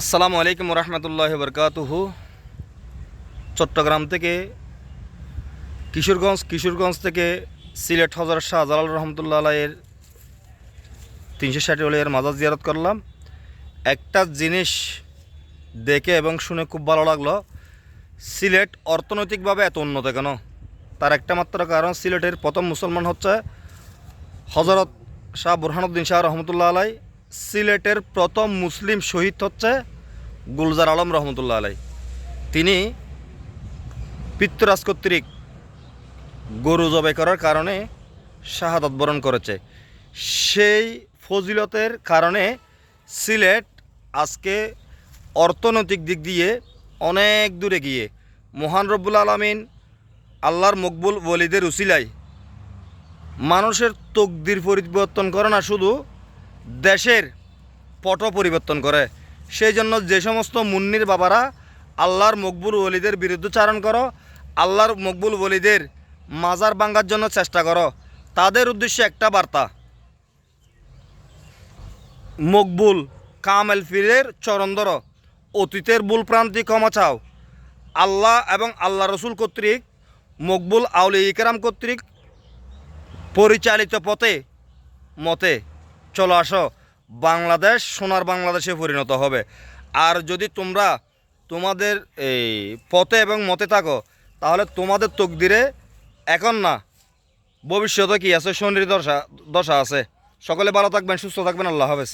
আসসালামু আলাইকুম রহমতুল্লাহ বরকাতুহু চট্টগ্রাম থেকে কিশোরগঞ্জ কিশোরগঞ্জ থেকে সিলেট হজরত শাহজালাল রহমতুল্লাহ আলাইয়ের তিনশো ষাট এর মাজার জিয়ারত করলাম। একটা জিনিস দেখে এবং শুনে খুব ভালো লাগল, সিলেট অর্থনৈতিকভাবে এত উন্নত কেন? তার একটা মাত্র কারণ, সিলেটের প্রথম মুসলমান হচ্ছে হজরত শাহ বুরহানুদ্দিন শাহ রহমতুল্লাহ আলাই সিলেটের প্রথম মুসলিম শহীদ হচ্ছে গুলজার আলম রহমতুল্লাহ আলাই। তিনি পিত্তরাজ কর্তৃক গরু জবাই করার কারণে শাহাদত বরণ করেছে। সেই ফজিলতের কারণে সিলেট আজকে অর্থনৈতিক দিক দিয়ে অনেক দূরে গিয়ে মহান রব্বুল আলমিন আল্লাহর মকবুল ওলিদের উসিলাই মানুষের তকদির পরিবর্তন করে না, শুধু দেশের পট পরিবর্তন করে। সেই জন্য যে সমস্ত মুন্নির বাবারা আল্লাহর মকবুল ওলিদের বিরুদ্ধচারণ করো, আল্লাহর মকবুল ওলিদের মাজার ভাঙ্গার জন্য চেষ্টা করো। তাদের উদ্দেশ্যে একটা বার্তা। মকবুল কামেল ফিরের চরন্দর অতীতের ভুল প্রান্তি ক্ষমা চাও। আল্লাহ এবং আল্লাহ রসুল কর্তৃক, মকবুল আউলি ইকরাম কর্তৃক পরিচালিত পথে মতে চলো আসো। বাংলাদেশ, সোনার বাংলাদেশে পরিণত হবে। আর যদি তোমরা তোমাদের এই পথে এবং মতে থাকো, তাহলে তোমাদের তকদিরে এখন না, ভবিষ্যতে কি আছে? শনির দশা দশা আছে। সকলে ভালো থাকবেন, সুস্থ থাকবেন। আল্লাহ হাফেজ।